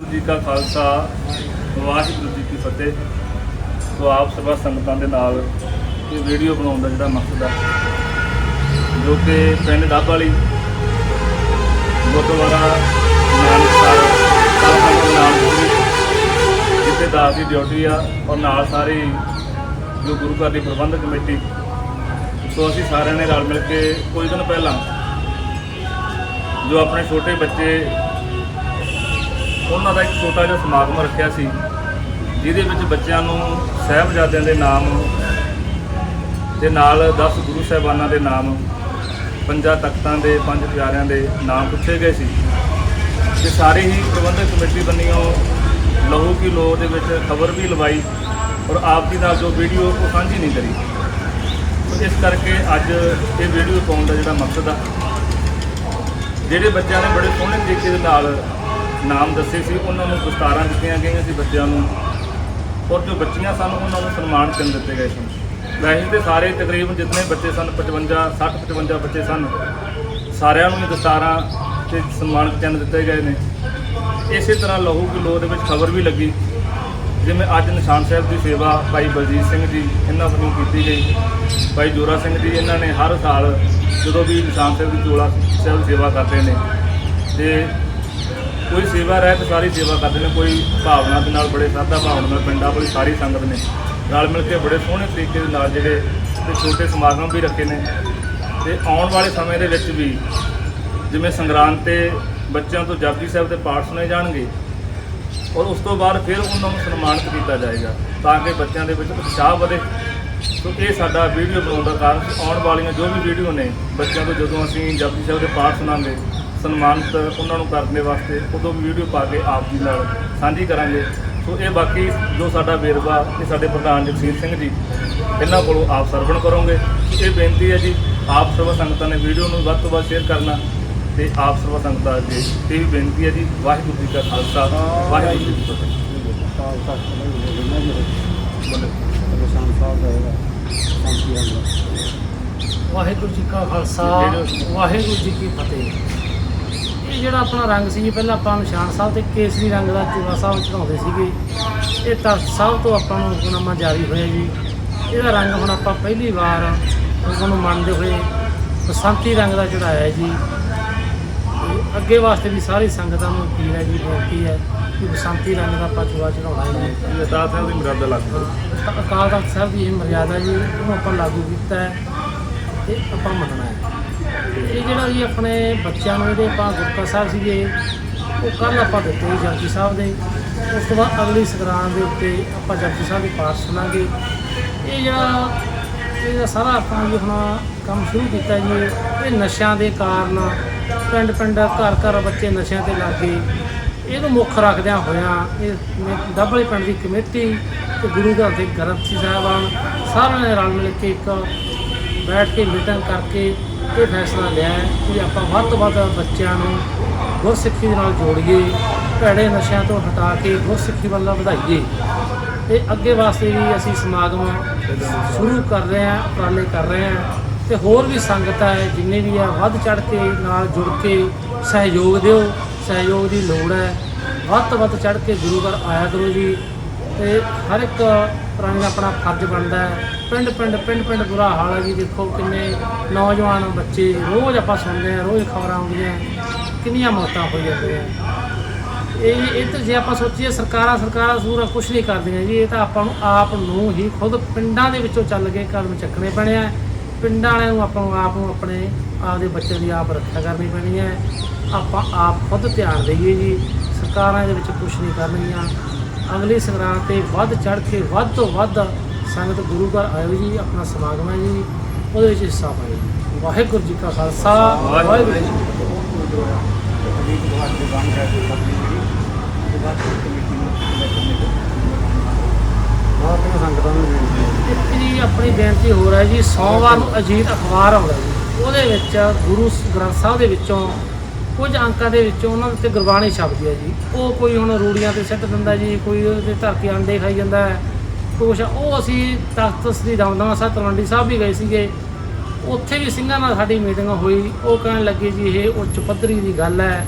ਵਾਹਿਗੁਰੂ ਜੀ ਕਾ ਖਾਲਸਾ, ਵਾਹਿਗੁਰੂ ਜੀ ਕੀ ਫਤਿਹ। ਸੋ ਆਪ ਸਭਾ ਸੰਗਤਾਂ ਦੇ ਨਾਲ ਇਹ ਵੀਡੀਓ ਬਣਾਉਣ ਦਾ ਜਿਹੜਾ ਮਕਸਦ ਹੈ, ਜੋ ਕਿ ਪਿੰਡ ਡੱਬ ਵਾਲੀ, ਗੁਰਦੁਆਰਾ ਨਾਨਕ ਸਾਹਿਬ ਦੇ ਨਾਲ ਜਿੱਥੇ ਦਾਸ ਦੀ ਡਿਊਟੀ ਆ ਔਰ ਨਾਲ ਸਾਰੀ ਜੋ ਗੁਰੂ ਘਰ ਦੀ ਪ੍ਰਬੰਧਕ ਕਮੇਟੀ। ਸੋ ਅਸੀਂ ਸਾਰਿਆਂ ਨੇ ਰਲ ਮਿਲ ਕੇ ਕੁਝ ਦਿਨ ਪਹਿਲਾਂ ਜੋ ਆਪਣੇ ਛੋਟੇ ਬੱਚੇ ਉਹਨਾਂ ਦਾ ਇੱਕ ਛੋਟਾ ਜਿਹਾ ਸਮਾਗਮ ਰੱਖਿਆ ਸੀ, ਜਿਹਦੇ ਵਿੱਚ ਬੱਚਿਆਂ ਨੂੰ ਸਾਹਿਬਜ਼ਾਦਿਆਂ ਦੇ ਨਾਮ ਦੇ ਨਾਲ 10 ਗੁਰੂ ਸਾਹਿਬਾਨਾਂ ਦੇ ਨਾਮ, ਪੰਜਾਂ ਤਖਤਾਂ ਦੇ, ਪੰਜ ਪਿਆਰਿਆਂ ਦੇ ਨਾਮ ਪੁੱਛੇ ਗਏ ਸੀ। ਤੇ ਸਾਰੇ ਹੀ ਪ੍ਰਬੰਧਕ ਕਮੇਟੀ ਬੰਨਿਓ ਲਹੂ ਕੀ ਲੋ ਦੇ ਵਿੱਚ ਖਬਰ ਵੀ ਲਵਾਈ ਔਰ ਆਪ ਜੀ ਨਾਲ ਜੋ ਵੀਡੀਓ ਉਹ ਸਾਂਝੀ ਨਹੀਂ ਕਰੀ। ਇਸ ਕਰਕੇ ਅੱਜ ਇਹ ਵੀਡੀਓ ਪਾਉਣ ਦਾ ਜਿਹੜਾ ਮਕਸਦ ਆ, ਜਿਹੜੇ ਬੱਚਿਆਂ ਨੇ ਬੜੇ ਸੋਹਣੇ ਤਰੀਕੇ ਦੇ ਨਾਲ ਨਾਮ ਦੱਸੇ ਸੀ, ਉਹਨਾਂ ਨੂੰ ਦਸਤਾਰਾਂ ਦਿੱਤੀਆਂ ਗਈਆਂ ਸੀ ਬੱਚਿਆਂ ਨੂੰ। ਔਰ ਜੋ ਬੱਚੀਆਂ ਸਨ, ਉਹਨਾਂ ਨੂੰ ਸਨਮਾਨ ਚਿੰਨ੍ਹ ਦਿੱਤੇ ਗਏ ਸਨ। ਵੈਸੇ ਤੇ ਸਾਰੇ ਤਕਰੀਬਨ ਜਿੰਨੇ ਬੱਚੇ ਸਨ 55 60 55 ਬੱਚੇ ਸਨ, ਸਾਰਿਆਂ ਨੂੰ ਹੀ ਦਸਤਾਰਾਂ ਤੇ ਸਨਮਾਨ ਚਿੰਨ੍ਹ ਦਿੱਤੇ ਗਏ ਨੇ। ਇਸੇ ਤਰ੍ਹਾਂ ਲਹੂ ਕੀ ਲੋ ਦੇ ਵਿੱਚ ਖਬਰ ਵੀ ਲੱਗੀ, ਜਿਵੇਂ ਅੱਜ ਨਿਸ਼ਾਨ ਸਾਹਿਬ ਦੀ ਸੇਵਾ ਭਾਈ ਬਲਜੀਤ ਸਿੰਘ ਜੀ ਇਹਨਾਂ ਵੱਲੋਂ ਕੀਤੀ ਗਈ। ਭਾਈ ਜੋਰਾ ਸਿੰਘ ਜੀ, ਇਹਨਾਂ ਨੇ ਹਰ ਸਾਲ ਜਦੋਂ ਵੀ ਨਿਸ਼ਾਨ ਸਾਹਿਬ ਦੀ ਚੋਲਾ ਸਾਹਿਬ ਦੀ ਸੇਵਾ ਕਰਦੇ ਨੇ, ਤੇ ਕੋਈ ਸੇਵਾ ਰਹਿ ਤੇ ਸਾਰੀ ਸੇਵਾ ਕਰਦੇ ਨੇ, ਕੋਈ ਭਾਵਨਾ ਦੇ ਨਾਲ ਬੜੇ ਸਾਦਾ ਭਾਵਨਾ ਨਾਲ ਪਿੰਡਾਂ ਵਾਲੀ ਸਾਰੀ ਸੰਗਤ ਨੇ। ਰਲ ਮਿਲ ਕੇ ਬੜੇ ਸੋਹਣੇ ਤਰੀਕੇ ਦੇ ਨਾਲ ਜਿਹੜੇ ਤੇ ਛੋਟੇ ਸਮਾਗਮ ਵੀ ਰੱਖੇ ਨੇ। ਤੇ ਆਉਣ ਵਾਲੇ ਸਮੇਂ ਦੇ ਵਿੱਚ ਵੀ ਜਿਵੇਂ ਸੰਗਰਾਂਦ ਤੇ ਬੱਚਿਆਂ ਤੋਂ ਜਪਜੀ ਸਾਹਿਬ ਦੇ ਪਾਠ ਸੁਣੇ ਜਾਣਗੇ, ਔਰ ਉਸ ਤੋਂ ਬਾਅਦ ਫਿਰ ਉਹਨਾਂ ਨੂੰ ਸਨਮਾਨਿਤ ਕੀਤਾ ਜਾਏਗਾ ਤਾਂ ਕਿ ਬੱਚਿਆਂ ਦੇ ਵਿੱਚ ਉਤਸ਼ਾਹ ਵਧੇ। ਸੋ ਇਹ ਸਾਡਾ ਵੀਡੀਓ ਬਣਾਉਣ ਦਾ ਕਾਰਨ ਆਉਣ ਵਾਲੀਆਂ ਜੋ ਵੀ ਵੀਡੀਓ ਨੇ, ਬੱਚਿਆਂ ਤੋਂ ਜਦੋਂ ਅਸੀਂ ਜਪਜੀ ਸਾਹਿਬ ਦੇ ਪਾਠ ਸੁਣਾਉਂਗੇ ਸਨਮਾਨਿਤ ਉਹਨਾਂ ਨੂੰ ਕਰਨ ਦੇ ਵਾਸਤੇ ਉਦੋਂ ਵੀ ਵੀਡੀਓ ਪਾ ਕੇ ਆਪ ਜੀ ਨਾਲ ਸਾਂਝੀ ਕਰਾਂਗੇ। ਸੋ ਇਹ ਬਾਕੀ ਜੋ ਸਾਡਾ ਵੇਰਵਾ ਇਹ ਸਾਡੇ ਪ੍ਰਧਾਨ ਜਗਸੀਰ ਸਿੰਘ ਜੀ, ਇਹਨਾਂ ਕੋਲੋਂ ਆਪ ਸਰਵਣ ਕਰੋਗੇ। ਇਹ ਬੇਨਤੀ ਹੈ ਜੀ, ਆਪ ਸਰਵ ਸੰਗਤਾਂ ਨੇ ਵੀਡੀਓ ਨੂੰ ਵੱਧ ਤੋਂ ਵੱਧ ਸ਼ੇਅਰ ਕਰਨਾ ਤੇ ਆਪ ਸਰਵ ਸੰਗਤਾਂ ਅੱਗੇ। ਇਹ ਵੀ ਬੇਨਤੀ ਹੈ ਜੀ, ਵਾਹਿਗੁਰੂ ਜੀ ਕਾ ਖਾਲਸਾ, ਵਾਹਿਗੁਰੂ ਜੀ ਕੀ ਫਤਿਹ। ਵਾਹਿਗੁਰੂ ਜੀ ਕਾ ਖਾਲਸਾ, ਵਾਹਿਗੁਰੂ ਜੀ ਕੀ ਫਤਿਹ। ਇਹ ਜਿਹੜਾ ਆਪਣਾ ਰੰਗ ਸੀ ਜੀ ਪਹਿਲਾਂ ਆਪਾਂ ਨਿਸ਼ਾਨ ਸਾਹਿਬ ਤੇ ਕੇਸਰੀ ਰੰਗ ਦਾ ਚੂੜਾ ਸਾਹਿਬ ਚੜਾਉਂਦੇ ਸੀਗੇ। ਇਹ ਤਖਤ ਸਾਹਿਬ ਤੋਂ ਆਪਾਂ ਨੂੰ ਹੁਕਮਨਾਮਾ ਜਾਰੀ ਹੋਇਆ ਜੀ। ਇਹਦਾ ਰੰਗ ਹੁਣ ਆਪਾਂ ਪਹਿਲੀ ਵਾਰ ਹੁਕਮ ਨੂੰ ਮੰਨਦੇ ਹੋਏ ਬਸੰਤੀ ਰੰਗ ਦਾ ਚੜਾਇਆ ਹੈ ਜੀ। ਅੱਗੇ ਵਾਸਤੇ ਵੀ ਸਾਰੀ ਸੰਗਤਾਂ ਨੂੰ ਅਪੀਲ ਹੈ ਜੀ ਬੇਨਤੀ ਹੈ ਕਿ ਬਸੰਤੀ ਰੰਗ ਦਾ ਆਪਾਂ ਚੂੜਾ ਚੜਾਉਣਾ ਹੈ ਜੀ। ਦਾਸ ਸਾਹਿਬ ਦੀ ਮੁਰਾਦਾ ਲੱਗ ਅਕਾਲ ਤਖਤ ਸਾਹਿਬ ਦੀ ਇਹ ਮਰਿਆਦਾ ਜੀ ਉਹਨੂੰ ਆਪਾਂ ਲਾਗੂ ਕੀਤਾ ਹੈ ਤੇ ਆਪਾਂ ਮੰਨਣਾ ਇਹ ਜਿਹੜਾ ਜੀ ਆਪਣੇ ਬੱਚਿਆਂ ਨੂੰ ਜਿਹੜੇ ਆਪਾਂ ਗੁਰਕਾ ਸਾਹਿਬ ਸੀਗੇ, ਉਹ ਕੱਲ ਆਪਾਂ ਦਿੱਤੇ ਜੀ ਜਪਜੀ ਸਾਹਿਬ ਦੇ। ਉਸ ਤੋਂ ਬਾਅਦ ਅਗਲੀ ਸੰਗਰਾਂਦ ਦੇ ਉੱਤੇ ਆਪਾਂ ਜਪਜੀ ਸਾਹਿਬ ਦੀ ਪਾਠ ਸੁਣਾਂਗੇ। ਇਹ ਜਿਹੜਾ, ਇਹਦਾ ਸਾਰਾ ਆਪਾਂ ਜੀ ਹੁਣ ਕੰਮ ਸ਼ੁਰੂ ਕੀਤਾ ਜੀ। ਇਹ ਨਸ਼ਿਆਂ ਦੇ ਕਾਰਨ ਪਿੰਡ ਪਿੰਡ ਘਰ ਘਰ ਬੱਚੇ ਨਸ਼ਿਆਂ ਤੇ ਲੱਗ ਗਏ। ਇਹਨੂੰ ਮੁੱਖ ਰੱਖਦਿਆਂ ਹੋਇਆਂ ਇਹ ਦੱਬਲੇ ਪਿੰਡ ਦੀ ਕਮੇਟੀ ਤੇ ਗੁਰੂ ਘਰ ਦੇ ਗ੍ਰੰਥੀ ਸਾਹਿਬਾਨ ਸਾਰਿਆਂ ਨੇ ਰਲ ਮਿਲ ਕੇ ਇੱਕ ਬੈਠ ਕੇ ਮੀਟਿੰਗ ਕਰਕੇ ਇਹ ਫੈਸਲਾ ਲਿਆ ਹੈ ਕਿ ਆਪਾਂ ਵੱਧ ਤੋਂ ਵੱਧ ਬੱਚਿਆਂ ਨੂੰ ਗੁਰਸਿੱਖੀ ਦੇ ਨਾਲ ਜੋੜੀਏ, ਭੈੜੇ ਨਸ਼ਿਆਂ ਤੋਂ ਹਟਾ ਕੇ ਗੁਰਸਿੱਖੀ ਵੱਲ ਵਧਾਈਏ। ਤੇ ਅੱਗੇ ਵਾਸਤੇ ਵੀ ਅਸੀਂ ਸਮਾਗਮ ਸ਼ੁਰੂ ਕਰ ਰਹੇ ਹਾਂ, ਉਪਰਾਲੇ ਕਰ ਰਹੇ ਹਾਂ। ਤੇ ਹੋਰ ਵੀ ਸੰਗਤ ਹੈ, ਜਿੰਨੇ ਵੀ ਆ, ਵੱਧ ਚੜ ਕੇ ਨਾਲ ਜੁੜ ਕੇ ਸਹਿਯੋਗ ਦਿਓ। ਸਹਿਯੋਗ ਦੀ ਲੋੜ ਹੈ। ਵੱਧ ਤੋਂ ਵੱਧ ਚੜ ਕੇ ਗੁਰੂ ਘਰ ਆਇਆ ਕਰੋ ਜੀ। ਤੇ ਹਰ ਇੱਕ ਪ੍ਰਾਣੀ ਦਾ ਆਪਣਾ ਫਰਜ਼ ਬਣਦਾ ਹੈ। ਪਿੰਡ ਪਿੰਡ ਪਿੰਡ ਪਿੰਡ ਬੁਰਾ ਹਾਲ ਹੈ ਜੀ। ਦੇਖੋ ਕਿੰਨੇ ਨੌਜਵਾਨ ਬੱਚੇ ਰੋਜ਼ ਆਪਾਂ ਸੁਣਦੇ ਹਾਂ, ਰੋਜ਼ ਖਬਰਾਂ ਆਉਂਦੀਆਂ ਕਿੰਨੀਆਂ ਮੌਤਾਂ ਹੋਈ ਜਾਂਦੀਆਂ ਇਹ ਇਹ ਤਾਂ ਜੇ ਆਪਾਂ ਸੋਚੀਏ ਸਰਕਾਰਾਂ ਸਰਕਾਰਾਂ ਸੂਰਾ ਕੁਝ ਨਹੀਂ ਕਰਦੀਆਂ ਜੀ। ਇਹ ਤਾਂ ਆਪਾਂ ਨੂੰ ਆਪ ਨੂੰ ਹੀ ਖੁਦ ਪਿੰਡਾਂ ਦੇ ਵਿੱਚੋਂ ਚੱਲ ਕੇ ਕਦਮ ਚੱਕਣੇ ਪੈਣੇ ਆ ਪਿੰਡਾਂ ਵਾਲਿਆਂ ਨੂੰ ਆਪਾਂ ਨੂੰ ਆਪ ਨੂੰ ਆਪਣੇ ਆਪਦੇ ਬੱਚਿਆਂ ਦੀ ਆਪ ਰੱਖਿਆ ਕਰਨੀ ਪੈਣੀ ਹੈ। ਆਪਾਂ ਆਪ ਖੁਦ ਧਿਆਨ ਦੇਈਏ ਜੀ। ਸਰਕਾਰਾਂ ਇਹਦੇ ਵਿੱਚ ਕੁਝ ਨਹੀਂ ਕਰਨਗੀਆਂ ਅਗਲੀ ਸੰਗਰਾਂਦ ਤੇ ਵੱਧ ਚੜ ਕੇ ਵੱਧ ਤੋਂ ਵੱਧ ਸੰਗਤ ਗੁਰੂ ਘਰ ਆਇਓ ਜੀ ਆਪਣਾ ਸਮਾਗਮ ਹੈ ਜੀ। ਉਹਦੇ ਵਿੱਚ ਹਿੱਸਾ ਪਾਇਓ ਵਾਹਿਗੁਰੂ ਜੀ ਕਾ ਖਾਲਸਾ ਵਾਹਿਗੁਰੂ ਜੀ ਜੀ। ਆਪਣੀ ਬੇਨਤੀ ਹੋ ਰਹੀ ਜੀ ਸੋਮਵਾਰ ਨੂੰ ਅਜੀਤ ਅਖਬਾਰ ਆਉਂਦਾ ਜੀ। ਉਹਦੇ ਵਿੱਚ ਗੁਰੂ ਗ੍ਰੰਥ ਸਾਹਿਬ ਦੇ ਵਿੱਚੋਂ ਕੁਝ ਅੰਕਾਂ ਦੇ ਵਿੱਚ ਉਹਨਾਂ ਦੇ ਉੱਤੇ ਗੁਰਬਾਣੀ ਛਪਦੀ ਹੈ ਜੀ। ਉਹ ਕੋਈ ਹੁਣ ਰੂੜੀਆਂ ਤੇ ਸਿੱਟ ਦਿੰਦਾ ਜੀ, ਕੋਈ ਉਹਦੇ ਧਰ ਕੇ ਆਂਡੇ ਖਾਈ ਜਾਂਦਾ ਹੈ, ਕੁਛ ਉਹ ਅਸੀਂ ਤਖਤ ਸ੍ਰੀ ਦਮਦਮਾ ਸਾਹਿਬ, ਤਲਵੰਡੀ ਸਾਹਿਬ ਵੀ ਗਏ ਸੀਗੇ। ਉੱਥੇ ਵੀ ਸਿੰਘਾਂ ਨਾਲ ਸਾਡੀ ਮੀਟਿੰਗ ਹੋਈ। ਉਹ ਕਹਿਣ ਲੱਗੇ ਜੀ, ਇਹ ਉੱਚ ਪੱਧਰੀ ਦੀ ਗੱਲ ਹੈ।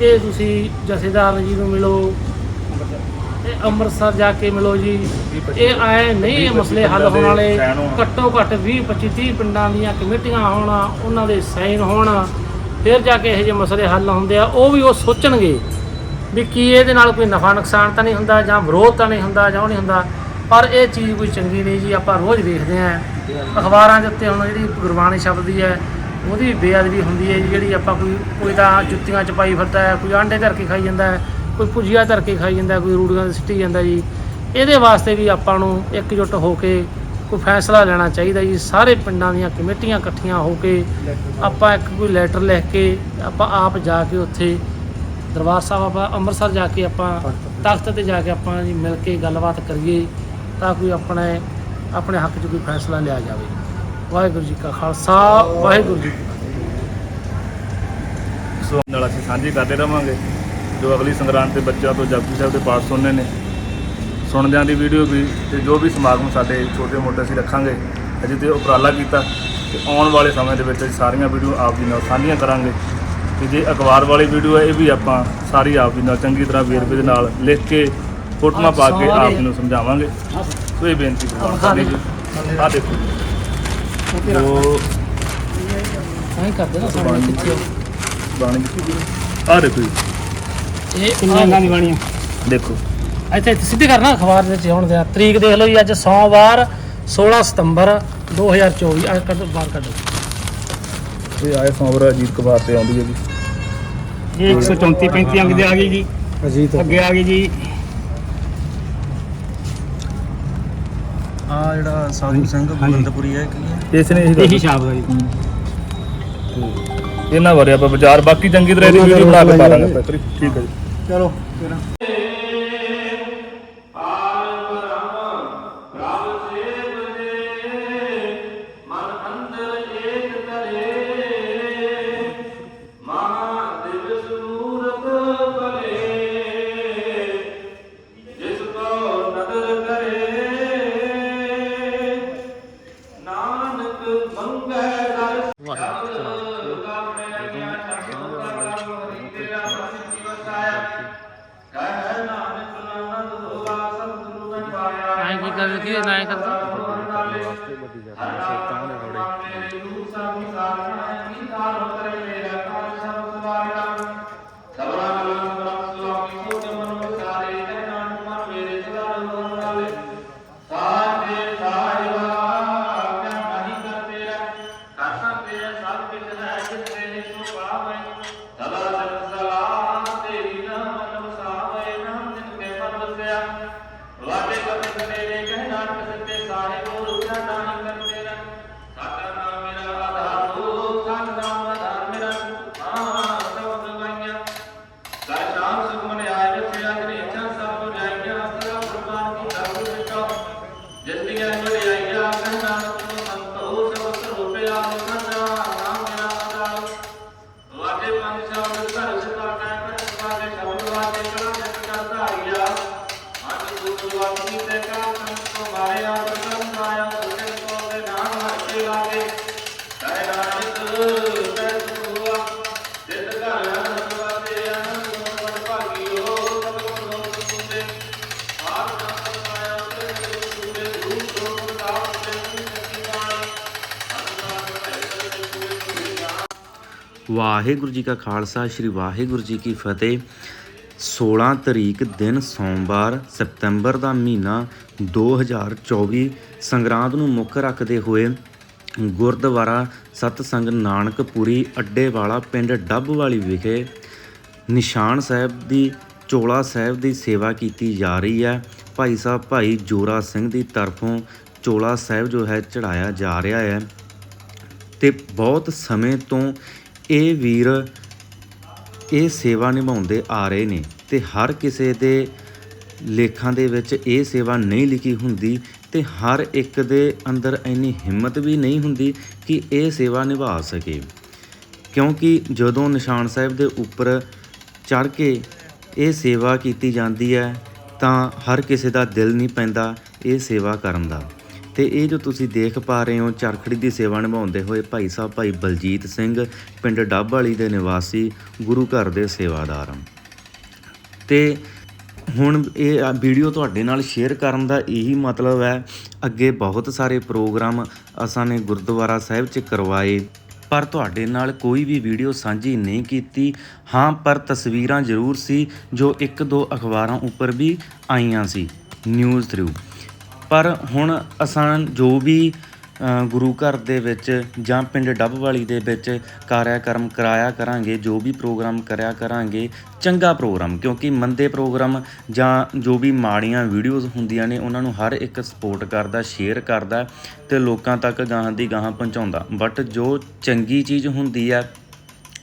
ਇਹ ਤੁਸੀਂ ਜਥੇਦਾਰ ਜੀ ਨੂੰ ਮਿਲੋ, ਇਹ ਅੰਮ੍ਰਿਤਸਰ ਜਾ ਕੇ ਮਿਲੋ ਜੀ। ਇਹ ਆਏ ਨਹੀਂ ਮਸਲੇ ਹੱਲ ਹੋਣ ਵਾਲੇ। ਘੱਟੋ ਘੱਟ 20 25 30 ਪਿੰਡਾਂ ਦੀਆਂ ਕਮੇਟੀਆਂ ਹੋਣ, ਉਹਨਾਂ ਦੇ ਸਾਈਨ ਹੋਣ। ਫਿਰ ਜਾ ਕੇ ਇਹੋ ਜਿਹੇ ਮਸਲੇ ਹੱਲ ਹੁੰਦੇ ਆ, ਉਹ ਵੀ ਉਹ ਸੋਚਣਗੇ ਵੀ ਕੀ ਇਹਦੇ ਨਾਲ ਕੋਈ ਨਫਾ ਨੁਕਸਾਨ ਤਾਂ ਨਹੀਂ ਹੁੰਦਾ ਜਾਂ ਵਿਰੋਧ ਤਾਂ ਨਹੀਂ ਹੁੰਦਾ ਜਾਂ ਉਹ ਨਹੀਂ ਹੁੰਦਾ, ਪਰ ਇਹ ਚੀਜ਼ ਕੋਈ ਚੰਗੀ ਨਹੀਂ ਜੀ, ਆਪਾਂ ਰੋਜ਼ ਵੇਖਦੇ ਆਂ ਅਖਬਾਰਾਂ ਦੇ ਉੱਤੇ ਹੁਣ ਜਿਹੜੀ ਗੁਰਬਾਣੀ ਸ਼ਬਦ ਦੀ ਹੈ, ਉਹਦੀ ਬੇਅਦਬੀ ਹੁੰਦੀ ਹੈ ਜੀ, ਜਿਹੜੀ ਆਪਾਂ ਕੋਈ ਕੋਈ ਤਾਂ ਜੁੱਤੀਆਂ ਚ ਪਾਈ ਫਿਰਦਾ ਹੈ, ਕੋਈ ਆਂਡੇ ਧਰ ਕੇ ਖਾਈ ਜਾਂਦਾ ਹੈ, ਕੋਈ ਭੁਜੀਆ ਧਰ ਕੇ ਖਾਈ ਜਾਂਦਾ ਕੋਈ ਰੂੜੀਆਂ ਤੇ ਸਿੱਟੀ ਜਾਂਦਾ ਜੀ। ਇਹਦੇ ਵਾਸਤੇ ਵੀ ਆਪਾਂ ਨੂੰ ਇੱਕਜੁੱਟ ਹੋ ਕੇ ਕੋਈ ਫੈਸਲਾ ਲੈਣਾ ਚਾਹੀਦਾ ਜੀ। ਸਾਰੇ ਪਿੰਡਾਂ ਦੀਆਂ ਕਮੇਟੀਆਂ ਇਕੱਠੀਆਂ ਹੋ ਕੇ ਆਪਾਂ ਇੱਕ ਕੋਈ ਲੈਟਰ ਲਿਖ ਕੇ ਆਪਾਂ ਆਪ ਜਾ ਕੇ ਉੱਥੇ ਦਰਬਾਰ ਸਾਹਿਬ, ਆਪਾਂ ਅੰਮ੍ਰਿਤਸਰ ਜਾ ਕੇ ਆਪਾਂ ਤਖਤ ਤੇ ਜਾ ਕੇ ਆਪਾਂ ਜੀ ਮਿਲ ਕੇ ਗੱਲਬਾਤ ਕਰੀਏ ਤਾਂ ਕੋਈ ਆਪਣੇ ਆਪਣੇ ਹੱਕ 'ਚ ਕੋਈ ਫੈਸਲਾ ਲਿਆ ਜਾਵੇ। ਵਾਹਿਗੁਰੂ ਜੀ ਕਾ ਖਾਲਸਾ, ਵਾਹਿਗੁਰੂ ਜੀ ਸੋ ਨਾਲ ਅਸੀਂ ਸਾਂਝੀ ਕਰਦੇ ਰਵਾਂਗੇ। ਜੋ ਅਗਲੀ ਸੰਗਰਾਂਦ ਤੇ ਬੱਚਿਆਂ ਤੋਂ ਜਪਜੀ ਸਾਹਿਬ ਦੇ ਪਾਠ ਸੁਣਨੇ ਨੇ। ਸੁਣਦਿਆਂ ਦੀ ਵੀਡੀਓ ਵੀ ਤੇ ਜੋ ਵੀ ਸਮਾਗਮ ਸਾਡੇ ਛੋਟੇ ਮੋਟੇ ਅਸੀਂ ਰੱਖਾਂਗੇ ਅਜੇ ਤੇ ਉਪਰਾਲਾ ਕੀਤਾ ਤੇ ਆਉਣ ਵਾਲੇ ਸਮੇਂ ਦੇ ਵਿੱਚ ਅਸੀਂ ਸਾਰੀਆਂ ਵੀਡੀਓ ਆਪ ਜੀ ਨਾਲ ਸਾਂਝੀਆਂ ਕਰਾਂਗੇ। ਤੇ ਜੇ ਅਖਬਾਰ ਵਾਲੀ ਵੀਡੀਓ ਹੈ ਇਹ ਵੀ ਆਪਾਂ ਸਾਰੀ ਆਪ ਜੀ ਨਾਲ ਚੰਗੀ ਤਰ੍ਹਾਂ ਵੇਰਵੇ ਦੇ ਨਾਲ ਲਿਖ ਕੇ ਫੋਟੋਆਂ ਪਾ ਕੇ ਆਪ ਜੀ ਨੂੰ ਸਮਝਾਵਾਂਗੇ। ਸੋ ਇਹ ਬੇਨਤੀ ਜੀ। ਆ ਦੇਖੋ। ਜੋ ਐਂ ਕਰਦੇ ਨਾ ਸਾਡੇ ਕਿੱਥੇ ਬਾਣੀ ਆ ਦੇਖੋ ਇਹ ਕਿੰਨੀਆਂ ਦੀ ਬਾਣੀਆਂ ਦੇਖੋ। ਇੱਥੇ ਇੱਥੇ ਸਿੱਧੀ ਕਰਨਾ ਅਖਬਾਰ ਦੇ ਵਿੱਚ ਹੁਣ ਦੇ ਤਰੀਕ ਦੇਖ ਲਓ ਜੀ ਅੱਜ ਸੋਮਵਾਰ 16 ਸਤੰਬਰ 2024 ਆ ਕੱਢੋ ਬਾਹਰ ਕੱਢੋ ਇਹ ਆਏ ਸੋਮਵਾਰ ਅਜੀਤ ਕੁਮਾਰ ਤੇ ਆਉਂਦੀ ਹੈ ਜੀ। ਇਹ 134 35 ਅੰਕ ਦੇ ਆ ਗਈ ਜੀ। ਅਜੀਤ ਅੱਗੇ ਆ ਗਈ ਜੀ। ਆ ਜਿਹੜਾ ਸਾਧੂ ਸਿੰਘ ਗੋਬਿੰਦਪੁਰੀ ਹੈ ਕੀ ਹੈ ਇਸ ਨੇ ਇਹੀ ਸ਼ਾਬ ਦਾ ਜੀ। ਇਹਨਾਂ ਬਾਰੇ ਆਪਾਂ ਵਿਚਾਰ ਬਾਕੀ ਚੰਗੀ ਤਰ੍ਹਾਂ ਇਹਦੀ ਵੀਡੀਓ ਬਣਾ ਕੇ ਪਾ ਦਾਂਗੇ। ਠੀਕ ਹੈ ਜੀ। ਚਲੋ ਐਂ ਕਰਦੇ ਕੀ ਵਾਹਿਗੁਰੂ ਜੀ ਕਾ ਖਾਲਸਾ, ਸ੍ਰੀ ਵਾਹਿਗੁਰੂ ਜੀ ਕੀ ਫਤਿਹ। 16 ਤਰੀਕ ਦਿਨ ਸੋਮਵਾਰ ਸਤੰਬਰ ਦਾ ਮਹੀਨਾ 2024 ਸੰਗਰਾਂਦ ਨੂੰ ਮੁੱਖ ਰੱਖਦੇ ਹੋਏ ਗੁਰਦੁਆਰਾ ਸਤਸੰਗ ਨਾਨਕਪੁਰੀ ਅੱਡੇ ਵਾਲਾ ਪਿੰਡ ਡੱਬ ਵਾਲੀ ਵਿਖੇ ਨਿਸ਼ਾਨ ਸਾਹਿਬ ਦੀ, ਚੋਲਾ ਸਾਹਿਬ ਦੀ ਸੇਵਾ ਕੀਤੀ ਜਾ ਰਹੀ ਹੈ। ਭਾਈ ਸਾਹਿਬ, ਭਾਈ ਜੋਰਾ ਸਿੰਘ ਦੀ ਤਰਫੋਂ ਚੋਲਾ ਸਾਹਿਬ ਜੋ ਹੈ ਚੜਾਇਆ ਜਾ ਰਿਹਾ ਹੈ। ਤੇ ਬਹੁਤ ਸਮੇਂ ਤੋਂ ਇਹ ਵੀਰ ਇਹ ਸੇਵਾ ਨਿਭਾਉਂਦੇ ਆ ਰਹੇ ਨੇ ਤੇ ਹਰ ਕਿਸੇ ਦੇ ਲੇਖਾਂ ਦੇ ਵਿੱਚ ਇਹ ਸੇਵਾ ਨਹੀਂ ਲਿਖੀ ਹੁੰਦੀ ਤੇ ਹਰ ਇੱਕ ਦੇ ਅੰਦਰ ਇੰਨੀ ਹਿੰਮਤ ਵੀ ਨਹੀਂ ਹੁੰਦੀ ਕਿ ਇਹ ਸੇਵਾ ਨਿਭਾ ਸਕੇ। ਕਿਉਂਕਿ ਜਦੋਂ ਨਿਸ਼ਾਨ ਸਾਹਿਬ ਦੇ ਉੱਪਰ ਚੜ ਕੇ ਇਹ ਸੇਵਾ ਕੀਤੀ ਜਾਂਦੀ ਹੈ ਤਾਂ ਹਰ ਕਿਸੇ ਦਾ ਦਿਲ ਨਹੀਂ ਪੈਂਦਾ ਇਹ ਸੇਵਾ ਕਰਨ ਦਾ। ਤੇ ਇਹ ਜੋ ਤੁਸੀਂ ਦੇਖ ਪਾ ਰਹੇ ਹੋ, ਚਰਖੜੀ ਦੀ ਸੇਵਾ ਨਿਭਾਉਂਦੇ ਹੋਏ ਭਾਈ ਸਾਹਿਬ, ਭਾਈ ਬਲਜੀਤ ਸਿੰਘ, ਪਿੰਡ ਡੱਬ ਵਾਲੀ ਦੇ ਨਿਵਾਸੀ ਗੁਰੂ ਘਰ ਦੇ ਸੇਵਾਦਾਰ ਹਨ। ਤੇ ਹੁਣ ਇਹ ਵੀਡੀਓ ਤੁਹਾਡੇ ਨਾਲ ਸ਼ੇਅਰ ਕਰਨ ਦਾ ਇਹੀ ਮਤਲਬ ਹੈ, ਅੱਗੇ ਬਹੁਤ ਸਾਰੇ ਪ੍ਰੋਗਰਾਮ ਅਸਾਂ ਨੇ ਗੁਰਦੁਆਰਾ ਸਾਹਿਬ 'ਚ ਕਰਵਾਏ, ਪਰ ਤੁਹਾਡੇ ਨਾਲ ਕੋਈ ਵੀ ਵੀਡੀਓ ਸਾਂਝੀ ਨਹੀਂ ਕੀਤੀ। ਹਾਂ, ਪਰ ਤਸਵੀਰਾਂ ਜ਼ਰੂਰ ਸੀ, ਜੋ ਇੱਕ ਦੋ ਅਖਬਾਰਾਂ ਉੱਪਰ ਵੀ ਆਈਆਂ ਸੀ ਨਿਊਜ਼ ਥਰੂ ਪਰ ਹੁਣ ਅਸਾਂ ਜੋ ਵੀ ਗੁਰੂ ਘਰ ਦੇ ਵਿੱਚ ਜਾਂ ਪਿੰਡ ਡੱਬਵਾਲੀ ਦੇ ਵਿੱਚ ਕਾਰਿਆਕਰਮ ਕਰਾਇਆ ਕਰਾਂਗੇ, ਜੋ ਵੀ ਪ੍ਰੋਗਰਾਮ ਕਰਿਆ ਕਰਾਂਗੇ, ਚੰਗਾ ਪ੍ਰੋਗਰਾਮ, ਕਿਉਂਕਿ ਮੰਦੇ ਪ੍ਰੋਗਰਾਮ ਜਾਂ ਜੋ ਵੀ ਮਾੜੀਆਂ ਵੀਡੀਓਜ਼ ਹੁੰਦੀਆਂ ਨੇ, ਉਹਨਾਂ ਨੂੰ ਹਰ ਇੱਕ ਸਪੋਰਟ ਕਰਦਾ, ਸ਼ੇਅਰ ਕਰਦਾ ਤੇ ਲੋਕਾਂ ਤੱਕ ਗਾਹਾਂ ਦੀ ਗਾਹਾਂ ਪਹੁੰਚਾਉਂਦਾ। ਬਟ ਜੋ ਚੰਗੀ ਚੀਜ਼ ਹੁੰਦੀ ਹੈ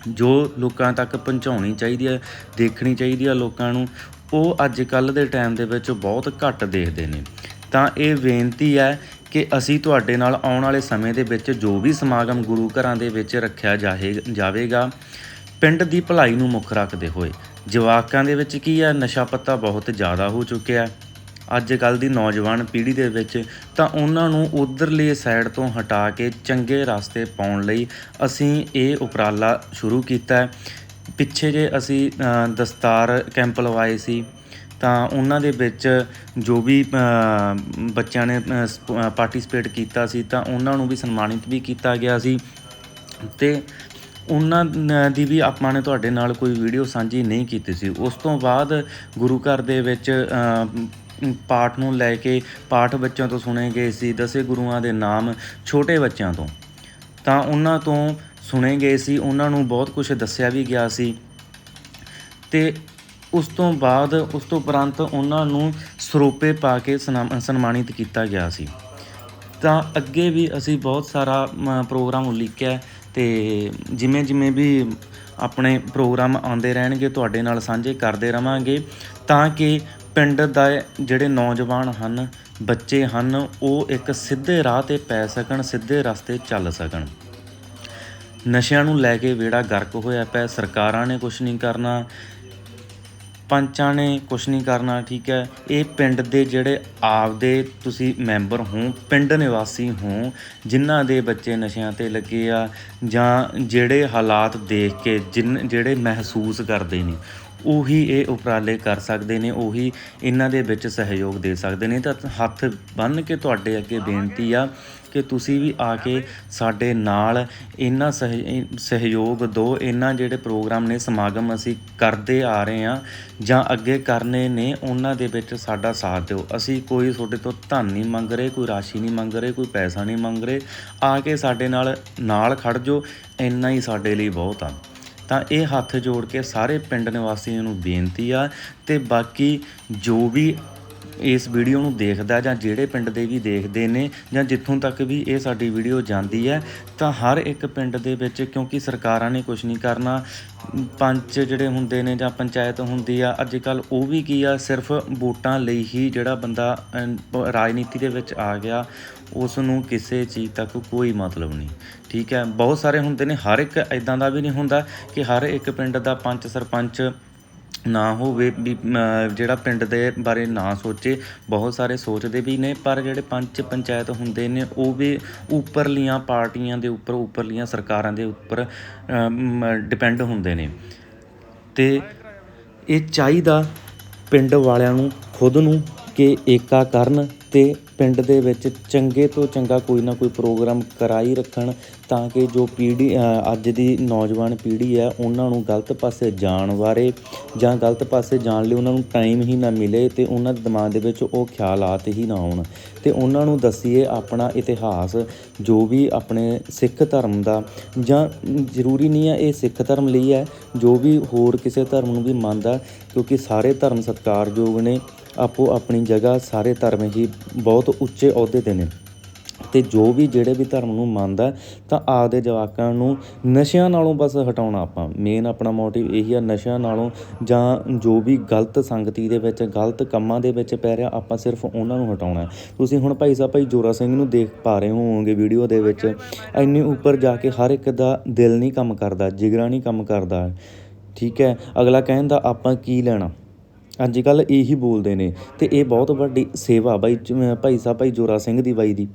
ਜੋ ਲੋਕਾਂ ਤੱਕ ਪਹੁੰਚਾਉਣੀ ਚਾਹੀਦੀ ਹੈ ਦੇਖਣੀ ਚਾਹੀਦੀ ਹੈ ਲੋਕਾਂ ਨੂੰ, ਉਹ ਅੱਜ ਕੱਲ ਦੇ ਟਾਈਮ ਦੇ ਵਿੱਚ ਬਹੁਤ ਘੱਟ ਦੇਖਦੇ ਨੇ। ਤਾਂ ਇਹ ਬੇਨਤੀ ਹੈ ਕਿ ਅਸੀਂ ਤੁਹਾਡੇ ਨਾਲ ਆਉਣ ਵਾਲੇ ਸਮੇਂ ਦੇ ਵਿੱਚ ਜੋ ਵੀ ਸਮਾਗਮ ਗੁਰੂ ਘਰਾਂ ਦੇ ਵਿੱਚ ਰੱਖਿਆ ਜਾਹੇ, ਜਾਵੇਗਾ, ਪਿੰਡ ਦੀ ਭਲਾਈ ਨੂੰ ਮੁੱਖ ਰੱਖਦੇ ਹੋਏ। ਜਵਾਕਾਂ ਦੇ ਵਿੱਚ ਕੀ ਹੈ? ਨਸ਼ਾ ਪੱਤਾ ਬਹੁਤ ਜ਼ਿਆਦਾ ਹੋ ਚੁੱਕਿਆ ਹੈ। ਅੱਜ ਕੱਲ ਦੀ ਨੌਜਵਾਨ ਪੀੜ੍ਹੀ ਦੇ ਵਿੱਚ ਤਾਂ ਉਹਨਾਂ ਨੂੰ ਉਧਰਲੀ ਸਾਈਡ ਤੋਂ ਹਟਾ ਕੇ ਚੰਗੇ ਰਸਤੇ ਪਾਉਣ ਲਈ ਅਸੀਂ ਇਹ ਉਪਰਾਲਾ ਸ਼ੁਰੂ ਕੀਤਾ ਪਿੱਛੇ ਜੇ ਅਸੀਂ ਦਸਤਾਰ ਕੈਂਪ ਲਵਾਏ ਸੀ ਤਾਂ ਉਹਨਾਂ ਦੇ ਵਿੱਚ ਜੋ ਵੀ ਬੱਚਿਆਂ ਨੇ ਪਾਰਟਿਸਿਪੇਟ ਕੀਤਾ ਸੀ, ਤਾਂ ਉਹਨਾਂ ਨੂੰ ਵੀ ਸਨਮਾਨਿਤ ਵੀ ਕੀਤਾ ਗਿਆ ਸੀ। ਤੇ ਉਹਨਾਂ ਦੀ ਵੀ ਆਪਾਂ ਨੇ ਤੁਹਾਡੇ ਨਾਲ ਕੋਈ ਵੀਡੀਓ ਸਾਂਝੀ ਨਹੀਂ ਕੀਤੀ ਸੀ। ਉਸ ਤੋਂ ਬਾਅਦ ਗੁਰੂ ਘਰ ਦੇ ਵਿੱਚ ਪਾਠ ਨੂੰ ਲੈ ਕੇ ਪਾਠ ਬੱਚਿਆਂ ਤੋਂ ਸੁਣੇ ਗਏ ਸੀ, ਦਸੇ ਗੁਰੂਆਂ ਦੇ ਨਾਮ ਛੋਟੇ ਬੱਚਿਆਂ ਤੋਂ। ਤਾਂ ਉਹਨਾਂ ਤੋਂ ਸੁਣੇ ਗਏ ਸੀ, ਉਹਨਾਂ ਨੂੰ ਬਹੁਤ ਕੁਝ ਦੱਸਿਆ ਵੀ ਗਿਆ ਸੀ। ਤੇ ਉਸ ਤੋਂ ਬਾਅਦ, ਉਸ ਤੋਂ ਉਪਰੰਤ ਉਹਨਾਂ ਨੂੰ ਸਰੋਪੇ ਪਾ ਕੇ ਸਨਾ- ਸਨਮਾਨਿਤ ਕੀਤਾ ਗਿਆ ਸੀ। ਤਾਂ ਅੱਗੇ ਵੀ ਅਸੀਂ ਬਹੁਤ ਸਾਰਾ ਪ੍ਰੋਗਰਾਮ ਉਲੀਕਿਆ ਹੈ ਤੇ ਜਿਵੇਂ ਜਿਵੇਂ ਵੀ ਆਪਣੇ ਪ੍ਰੋਗਰਾਮ ਆਉਂਦੇ ਰਹਿਣਗੇ, ਤੁਹਾਡੇ ਨਾਲ ਸਾਂਝੇ ਕਰਦੇ ਰਵਾਂਗੇ, ਤਾਂ ਕਿ ਪਿੰਡ ਦਾ ਜਿਹੜੇ ਨੌਜਵਾਨ ਹਨ, ਬੱਚੇ ਹਨ, ਉਹ ਇੱਕ ਸਿੱਧੇ ਰਾਹ ਤੇ ਪੈ ਸਕਣ, ਸਿੱਧੇ ਰਸਤੇ ਚੱਲ ਸਕਣ। ਨਸ਼ਿਆਂ ਨੂੰ ਲੈ ਕੇ ਵੇੜਾ ਗਰਕ ਹੋਇਆ ਪਿਆ, ਸਰਕਾਰਾਂ ਨੇ ਕੁਝ ਨਹੀਂ ਕਰਨਾ ਪੰਚਾਂ ਨੇ ਕੁਛ ਨਹੀਂ ਕਰਨਾ, ਠੀਕ ਹੈ। ਇਹ ਪਿੰਡ ਦੇ ਜਿਹੜੇ ਆਪਦੇ ਤੁਸੀਂ ਮੈਂਬਰ ਹੋ, ਪਿੰਡ ਨਿਵਾਸੀ ਹੋ, ਜਿਨ੍ਹਾਂ ਦੇ ਬੱਚੇ ਨਸ਼ਿਆਂ ਤੇ ਲੱਗੇ ਆ ਜਾਂ ਜਿਹੜੇ ਹਾਲਾਤ ਦੇਖ ਕੇ ਜਿਨ, ਜਿਹੜੇ ਮਹਿਸੂਸ ਕਰਦੇ ਨੇ ਉਹੀ ਇਹ ਉਪਰਾਲੇ ਕਰ ਸਕਦੇ ਨੇ, ਉਹੀ ਇਹਨਾਂ ਦੇ ਵਿੱਚ ਸਹਿਯੋਗ ਦੇ ਸਕਦੇ ਨੇ। ਤਾਂ ਹੱਥ ਬੰਨ੍ਹ ਕੇ ਤੁਹਾਡੇ ਅੱਗੇ ਬੇਨਤੀ ਆ ਕਿ ਤੁਸੀਂ ਵੀ ਆ ਕੇ ਸਾਡੇ ਨਾਲ ਇਹਨਾਂ ਸਹਿ- ਸਹਿਯੋਗ ਦਿਓ ਇਹਨਾਂ ਜਿਹੜੇ ਪ੍ਰੋਗਰਾਮ ਨੇ, ਸਮਾਗਮ ਅਸੀਂ ਕਰਦੇ ਆ ਰਹੇ ਹਾਂ ਜਾਂ ਅੱਗੇ ਕਰਨੇ ਨੇ, ਉਹਨਾਂ ਦੇ ਵਿੱਚ ਸਾਡਾ ਸਾਥ ਦਿਓ। ਅਸੀਂ ਕੋਈ ਤੁਹਾਡੇ ਤੋਂ ਧਨ ਨਹੀਂ ਮੰਗ ਰਹੇ, ਕੋਈ ਰਾਸ਼ੀ ਨਹੀਂ ਮੰਗ ਰਹੇ, ਕੋਈ ਪੈਸਾ ਨਹੀਂ ਮੰਗ ਰਹੇ। ਆ ਕੇ ਸਾਡੇ ਨਾਲ ਨਾਲ ਖੜ ਜਾਓ। ਇੰਨਾ ਹੀ ਸਾਡੇ ਲਈ ਬਹੁਤ ਆ। ਤਾਂ ਇਹ ਹੱਥ ਜੋੜ ਕੇ ਸਾਰੇ ਪਿੰਡ ਨਿਵਾਸੀਆਂ ਨੂੰ ਬੇਨਤੀ ਆ ਤੇ ਬਾਕੀ ਜੋ ਵੀ ਇਸ ਵੀਡੀਓ ਨੂੰ ਦੇਖਦਾ ਜਾਂ ਜਿਹੜੇ ਪਿੰਡ ਦੇ ਵੀ ਦੇਖਦੇ ਨੇ ਜਾਂ ਜਿੱਥੋਂ ਤੱਕ ਵੀ ਇਹ ਸਾਡੀ ਵੀਡੀਓ ਜਾਂਦੀ ਹੈ, ਤਾਂ ਹਰ ਇੱਕ ਪਿੰਡ ਦੇ ਵਿੱਚ ਕਿਉਂਕਿ ਸਰਕਾਰਾਂ ਨੇ ਕੁਝ ਨਹੀਂ ਕਰਨਾ, ਪੰਚ ਜਿਹੜੇ ਹੁੰਦੇ ਨੇ ਜਾਂ ਪੰਚਾਇਤ ਹੁੰਦੀ ਆ ਅੱਜ ਕੱਲ ਉਹ ਵੀ ਕੀ ਆ, ਸਿਰਫ ਵੋਟਾਂ ਲਈ ਹੀ ਜਿਹੜਾ ਬੰਦਾ ਰਾਜਨੀਤੀ ਦੇ ਵਿੱਚ ਆ ਗਿਆ ਉਸ ਨੂੰ ਕਿਸੇ ਚੀਜ਼ ਤੱਕ ਕੋਈ ਮਤਲਬ ਨਹੀਂ। ਠੀਕ ਹੈ? ਬਹੁਤ ਸਾਰੇ ਹੁੰਦੇ ਨੇ, ਹਰ ਇੱਕ ਇਦਾਂ ਦਾ ਵੀ ਨਹੀਂ ਹੁੰਦਾ ਕਿ ਹਰ ਇੱਕ ਪਿੰਡ ਦਾ ਪੰਚ ਸਰਪੰਚ ਨਾ ਹੋਵੇ ਵੀ ਜਿਹੜਾ ਪਿੰਡ ਦੇ ਬਾਰੇ ਨਾ ਸੋਚੇ। ਬਹੁਤ ਸਾਰੇ ਸੋਚਦੇ ਵੀ ਨੇ, ਪਰ ਜਿਹੜੇ ਪੰਚ ਪੰਚਾਇਤ ਹੁੰਦੇ ਨੇ, ਉਹ ਵੀ ਉੱਪਰਲੀਆਂ ਪਾਰਟੀਆਂ ਦੇ ਉੱਪਰ, ਉੱਪਰਲੀਆਂ ਸਰਕਾਰਾਂ ਦੇ ਉੱਪਰ ਡਿਪੈਂਡ ਹੁੰਦੇ ਨੇ। ਤੇ ਇਹ ਚਾਹੀਦਾ ਪਿੰਡ ਵਾਲਿਆਂ ਨੂੰ, ਖੁਦ ਨੂੰ, ਕਿ ਏਕਾ ਕਰਨ ਤੇ ਪਿੰਡ ਦੇ ਵਿੱਚ ਚੰਗੇ ਤੋਂ ਚੰਗਾ ਕੋਈ ਨਾ ਕੋਈ ਪ੍ਰੋਗਰਾਮ ਕਰਾ ਹੀ ਰੱਖਣ ਤਾਂ ਕਿ ਜੋ ਪੀੜ੍ਹੀ ਅੱਜ ਦੀ ਨੌਜਵਾਨ ਪੀੜ੍ਹੀ ਹੈ, ਉਹਨਾਂ ਨੂੰ ਗਲਤ ਪਾਸੇ ਜਾਣ ਬਾਰੇ ਜਾਂ ਗਲਤ ਪਾਸੇ ਜਾਣ ਲਈ ਉਹਨਾਂ ਨੂੰ ਟਾਈਮ ਹੀ ਨਾ ਮਿਲੇ ਤੇ ਉਹਨਾਂ ਦੇ ਦਿਮਾਗ ਦੇ ਵਿੱਚ ਉਹ ਖਿਆਲਾਤ ਹੀ ਨਾ ਆਉਣ ਤੇ ਉਹਨਾਂ ਨੂੰ ਦੱਸੀਏ ਆਪਣਾ ਇਤਿਹਾਸ, ਜੋ ਵੀ ਆਪਣੇ ਸਿੱਖ ਧਰਮ ਦਾ ਜਾਂ ਜ਼ਰੂਰੀ ਨਹੀਂ ਹੈ ਇਹ ਸਿੱਖ ਧਰਮ ਲਈ ਹੈ, ਜੋ ਵੀ ਹੋਰ ਕਿਸੇ ਧਰਮ ਨੂੰ ਵੀ ਮੰਨਦਾ ਕਿਉਂਕਿ ਸਾਰੇ ਧਰਮ ਸਤਿਕਾਰਯੋਗ ਨੇ। ਆਪੋ ਆਪਣੀ ਜਗ੍ਹਾ ਸਾਰੇ ਧਰਮ ਹੀ ਬਹੁਤ ਉੱਚੇ ਅਹੁਦੇ ਤੇ ਨੇ। ਤੇ ਜੋ ਵੀ ਜਿਹੜੇ ਵੀ ਧਰਮ ਨੂੰ ਮੰਨਦਾ ਤਾਂ ਆਪਦੇ ਜਵਾਕਾਂ ਨੂੰ ਨਸ਼ਿਆਂ ਨਾਲੋਂ ਬਸ ਹਟਾਉਣਾ ਆਪਾਂ। ਮੇਨ ਆਪਣਾ ਮੋਟਿਵ ਇਹੀ ਆ, ਨਸ਼ਿਆਂ ਨਾਲੋਂ ਜਾਂ ਜੋ ਵੀ ਗਲਤ ਸੰਗਤੀ ਦੇ ਵਿੱਚ, ਗਲਤ ਕੰਮਾਂ ਦੇ ਵਿੱਚ ਪੈ ਰਿਹਾ, ਆਪਾਂ ਸਿਰਫ ਉਹਨਾਂ ਨੂੰ ਹਟਾਉਣਾ ਤੁਸੀਂ ਹੁਣ ਭਾਈ ਸਾਹਿਬ, ਭਾਈ ਜੋਰਾ ਸਿੰਘ ਨੂੰ ਦੇਖ ਪਾ ਰਹੇ ਹੋਵੋਗੇ ਵੀਡੀਓ ਦੇ ਵਿੱਚ, ਇੰਨੇ ਉੱਪਰ ਜਾ ਕੇ ਹਰ ਇੱਕ ਦਾ ਦਿਲ ਨਹੀਂ ਕੰਮ ਕਰਦਾ, ਜਿਗਰਾ ਨਹੀਂ ਕੰਮ ਕਰਦਾ। ਠੀਕ ਹੈ, ਅਗਲਾ ਕਹਿੰਦਾ ਆਪਾਂ ਕੀ ਲੈਣਾ? ਅੱਜ ਕੱਲ੍ਹ ਇਹੀ ਬੋਲਦੇ ਨੇ ਅਤੇ ਇਹ ਬਹੁਤ ਵੱਡੀ ਸੇਵਾ ਬਾਈ ਜ- ਭਾਈ ਸਾਹਿਬ, ਭਾਈ ਜੋਰਾ ਸਿੰਘ ਦੀ ਬਾਈ ਦੀ,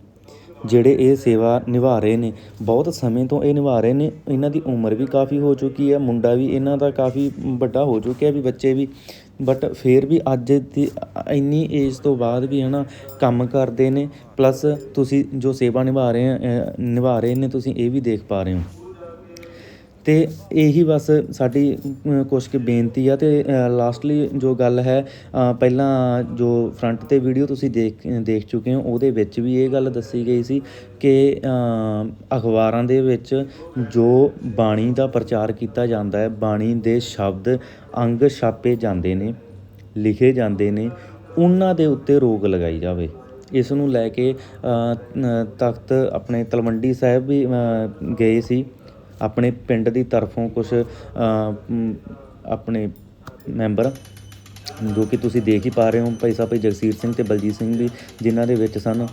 ਜਿਹੜੇ ਇਹ ਸੇਵਾ ਨਿਭਾ ਰਹੇ ਨੇ, ਬਹੁਤ ਸਮੇਂ ਤੋਂ ਇਹ ਨਿਭਾ ਰਹੇ ਨੇ, ਇਹਨਾਂ ਦੀ ਉਮਰ ਵੀ ਕਾਫੀ ਹੋ ਚੁੱਕੀ ਹੈ, ਮੁੰਡਾ ਵੀ ਇਹਨਾਂ ਦਾ ਕਾਫੀ ਵੱਡਾ ਹੋ ਚੁੱਕਿਆ ਵੀ, ਬੱਚੇ ਵੀ ਬਟ ਫਿਰ ਵੀ ਅੱਜ ਦੀ, ਇੰਨੀ ਏਜ ਤੋਂ ਬਾਅਦ ਵੀ ਹਨਾ, ਕੰਮ ਕਰਦੇ ਨੇ ਪਲੱਸ ਤੁਸੀਂ ਜੋ ਸੇਵਾ ਨਿਭਾ ਰਹੇ ਨਿਭਾ ਰਹੇ ਨੇ, ਤੁਸੀਂ ਇਹ ਵੀ ਦੇਖ ਪਾ ਰਹੇ ਹੋ। ਅਤੇ ਇਹੀ ਬਸ ਸਾਡੀ ਕੁਛ ਕੁ ਬੇਨਤੀ ਆ ਅਤੇ ਲਾਸਟਲੀ ਜੋ ਗੱਲ ਹੈ ਪਹਿਲਾਂ ਜੋ ਫਰੰਟ ਤੇ ਵੀਡੀਓ ਤੁਸੀਂ ਦੇਖ ਦੇਖ ਚੁੱਕੇ ਹੋ, ਉਹਦੇ ਵਿੱਚ ਵੀ ਇਹ ਗੱਲ ਦੱਸੀ ਗਈ ਸੀ ਕਿ ਅਖਬਾਰਾਂ ਦੇ ਵਿੱਚ ਜੋ ਬਾਣੀ ਦਾ ਪ੍ਰਚਾਰ ਕੀਤਾ ਜਾਂਦਾ ਹੈ, ਬਾਣੀ ਦੇ ਸ਼ਬਦ ਅੰਗ ਛਾਪੇ ਜਾਂਦੇ ਨੇ, ਲਿਖੇ ਜਾਂਦੇ ਨੇ, ਉਹਨਾਂ ਦੇ ਉੱਤੇ ਰੋਕ ਲਗਾਈ ਜਾਵੇ। ਇਸ ਨੂੰ ਲੈ ਕੇ ਤਖਤ ਆਪਣੇ ਤਲਵੰਡੀ ਸਾਹਿਬ ਵੀ ਗਏ ਸੀ। ਆਪਣੇ ਪਿੰਡ ਦੀ ਤਰਫੋਂ ਕੁਝ ਆਪਣੇ ਮੈਂਬਰ, ਜੋ ਕਿ ਤੁਸੀਂ ਦੇਖ ਹੀ ਪਾ ਰਹੇ ਹੋ, ਭਾਈ ਸਾਹਿਬ, ਭਾਈ ਜਗਸੀਰ ਸਿੰਘ ਤੇ ਬਲਜੀਤ ਸਿੰਘ ਵੀ ਜਿਨ੍ਹਾਂ ਦੇ ਵਿੱਚ ਸਨ।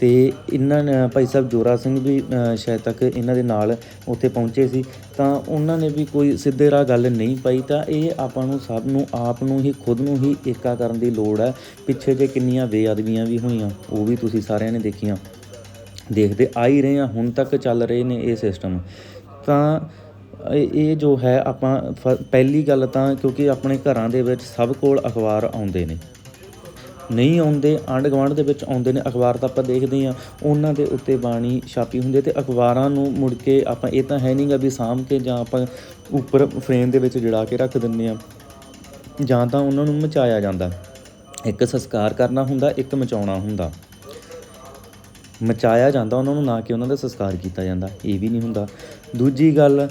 ਤੇ ਇਹਨਾਂ ਨੇ, ਭਾਈ ਸਾਹਿਬ ਜੋਰਾ ਸਿੰਘ ਵੀ ਸ਼ਾਇਦ ਤੱਕ ਇਹਨਾਂ ਦੇ ਨਾਲ ਉੱਥੇ ਪਹੁੰਚੇ ਸੀ। ਤਾਂ ਉਹਨਾਂ ਨੇ ਵੀ ਕੋਈ ਸਿੱਧੇ ਰਾਹ ਗੱਲ ਨਹੀਂ ਪਾਈ, ਤਾਂ ਇਹ ਆਪਾਂ ਨੂੰ ਸਭ ਨੂੰ, ਆਪ ਨੂੰ ਹੀ, ਖੁਦ ਨੂੰ ਹੀ ਏਕਾ ਕਰਨ ਦੀ ਲੋੜ ਹੈ। ਪਿੱਛੇ ਜੇ ਕਿੰਨੀਆਂ ਬੇਅਦਬੀਆਂ ਵੀ ਹੋਈਆਂ, ਉਹ ਵੀ ਤੁਸੀਂ ਸਾਰਿਆਂ ਨੇ ਦੇਖੀਆਂ। ਦੇਖਦੇ ਆ ਹੀ ਰਹੇ ਆ ਹੁਣ ਤੱਕ ਚੱਲ ਰਹੇ ਨੇ ਇਹ ਸਿਸਟਮ ਤਾਂ ਇਹ ਜੋ ਹੈ, ਆਪਾਂ ਫ- ਪਹਿਲੀ ਗੱਲ ਤਾਂ ਕਿਉਂਕਿ ਆਪਣੇ ਘਰਾਂ ਦੇ ਵਿੱਚ ਸਭ ਕੋਲ ਅਖਬਾਰ ਆਉਂਦੇ ਨੇ। ਨਹੀਂ ਆਉਂਦੇ ਆਂਢ ਗੁਆਂਢ ਦੇ ਵਿੱਚ ਆਉਂਦੇ ਨੇ, ਅਖਬਾਰ ਤਾਂ ਆਪਾਂ ਦੇਖਦੇ ਹਾਂ ਉਹਨਾਂ ਦੇ ਉੱਤੇ ਬਾਣੀ ਛਾਪੀ ਹੁੰਦੀ ਹੈ ਤੇ ਅਖਬਾਰਾਂ ਨੂੰ ਮੁੜ ਕੇ ਆਪਾਂ, ਇਹ ਤਾਂ ਹੈ ਨਹੀਂਗਾ ਵੀ ਸਾਂਭ ਕੇ ਜਾਂ ਆਪਾਂ ਉੱਪਰ ਫਰੇਮ ਦੇ ਵਿੱਚ ਜੜਾ ਕੇ ਰੱਖ ਦਿੰਦੇ ਆ ਜਾਂ ਤਾਂ ਉਹਨਾਂ ਨੂੰ ਮਚਾਇਆ ਜਾਂਦਾ। ਇੱਕ ਸੰਸਕਾਰ ਕਰਨਾ ਹੁੰਦਾ, ਇੱਕ ਮਚਾਉਣਾ ਹੁੰਦਾ। ਮਚਾਇਆ ਜਾਂਦਾ, ਉਹਨਾਂ ਨੂੰ ਨਾ ਕਿ ਉਹਨਾਂ ਦਾ ਸੰਸਕਾਰ ਕੀਤਾ ਜਾਂਦਾ। ਇਹ ਵੀ ਨਹੀਂ ਹੁੰਦਾ। ਦੂਜੀ ਗੱਲ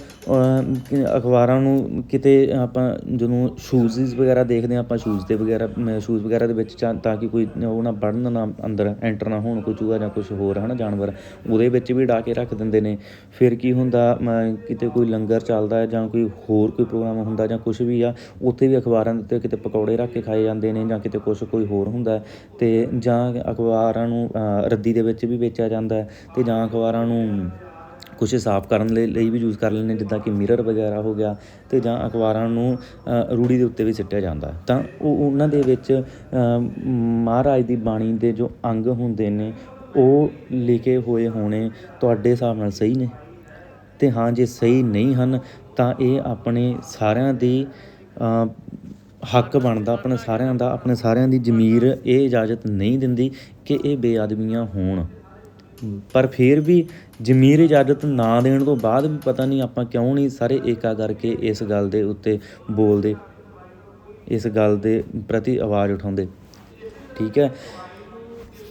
ਅਖਬਾਰਾਂ ਨੂੰ ਕਿਤੇ ਆਪਾਂ ਜਦੋਂ ਸ਼ੂਜ਼ਸ ਵਗੈਰਾ ਦੇਖਦੇ ਹਾਂ ਆਪਾਂ ਸ਼ੂਜ਼ ਦੇ ਵਗੈਰਾ ਸ਼ੂਜ਼ ਵਗੈਰਾ ਦੇ ਵਿੱਚ ਜਾਂ ਤਾਂ ਕਿ ਕੋਈ ਉਹ ਨਾ ਵੜਨ ਨਾ ਅੰਦਰ ਐਂਟਰ ਨਾ ਹੋਣ ਕੋਈ ਚੂਹਾ ਜਾਂ ਕੁਝ ਹੋਰ ਹੈ ਨਾ ਜਾਨਵਰ ਉਹਦੇ ਵਿੱਚ ਵੀ ਡਾ ਕੇ ਰੱਖ ਦਿੰਦੇ ਨੇ। ਫਿਰ ਕੀ ਹੁੰਦਾ ਮ, ਕਿਤੇ ਕੋਈ ਲੰਗਰ ਚੱਲਦਾ ਹੈ ਜਾਂ ਕੋਈ ਹੋਰ ਕੋਈ ਪ੍ਰੋਗਰਾਮ ਹੁੰਦਾ ਜਾਂ ਕੁਝ ਵੀ ਆ ਉੱਥੇ ਵੀ ਅਖਬਾਰਾਂ ਦੇ ਉੱਤੇ ਕਿਤੇ ਪਕੌੜੇ ਰੱਖ ਕੇ ਖਾਏ ਜਾਂਦੇ ਨੇ ਜਾਂ ਕਿਤੇ ਕੁਝ ਕੋਈ ਹੋਰ ਹੁੰਦਾ ਹੈ। ਤੇ ਜਾਂ ਅਖਬਾਰਾਂ ਨੂੰ ਰੱਦੀ ਦੇ ਵਿੱਚ ਵੀ ਵੇਚਿਆ ਜਾਂਦਾ ਹੈ ਤੇ ਜਾਂ ਅਖਬਾਰਾਂ ਨੂੰ ਕੁਛ ਸਾਫ਼ ਕਰਨ ਲਈ ਲਈ ਵੀ ਯੂਜ਼ ਕਰ ਲੈਂਦੇ ਜਿੱਦਾਂ ਕਿ ਮਿਰਰ ਵਗੈਰਾ ਹੋ ਗਿਆ ਅਤੇ ਜਾਂ ਅਖਬਾਰਾਂ ਨੂੰ ਰੂੜੀ ਦੇ ਉੱਤੇ ਵੀ ਸਿੱਟਿਆ ਜਾਂਦਾ। ਤਾਂ ਉਹ ਉਹਨਾਂ ਦੇ ਵਿੱਚ ਮਹਾਰਾਜ ਦੀ ਬਾਣੀ ਦੇ ਜੋ ਅੰਗ ਹੁੰਦੇ ਨੇ, ਉਹ ਲਿਖੇ ਹੋਏ ਹੋਣੇ ਤੁਹਾਡੇ ਹਿਸਾਬ ਨਾਲ ਸਹੀ ਨੇ? ਤੇ ਹਾਂ, ਜੇ ਸਹੀ ਨਹੀਂ ਹਨ, ਤਾਂ ਇਹ ਆਪਣੇ ਸਾਰਿਆਂ ਦੀ ਹੱਕ ਬਣਦਾ, ਆਪਣੇ ਸਾਰਿਆਂ ਦਾ, ਆਪਣੇ ਸਾਰਿਆਂ ਦੀ ਜ਼ਮੀਰ ਇਹ ਇਜਾਜ਼ਤ ਨਹੀਂ ਦਿੰਦੀ ਕਿ ਇਹ ਬੇਆਦਮੀਆਂ ਹੋਣ। ਪਰ ਫਿਰ ਵੀ ਜ਼ਮੀਰ ਇਜਾਜ਼ਤ ਨਾ ਦੇਣ ਤੋਂ ਬਾਅਦ ਵੀ ਪਤਾ ਨਹੀਂ ਆਪਾਂ ਕਿਉਂ ਨਹੀਂ ਸਾਰੇ ਏਕਾ ਕਰਕੇ ਇਸ ਗੱਲ ਦੇ ਉੱਤੇ ਬੋਲਦੇ, ਇਸ ਗੱਲ ਦੇ ਪ੍ਰਤੀ ਆਵਾਜ਼ ਉਠਾਉਂਦੇ। ਠੀਕ ਹੈ?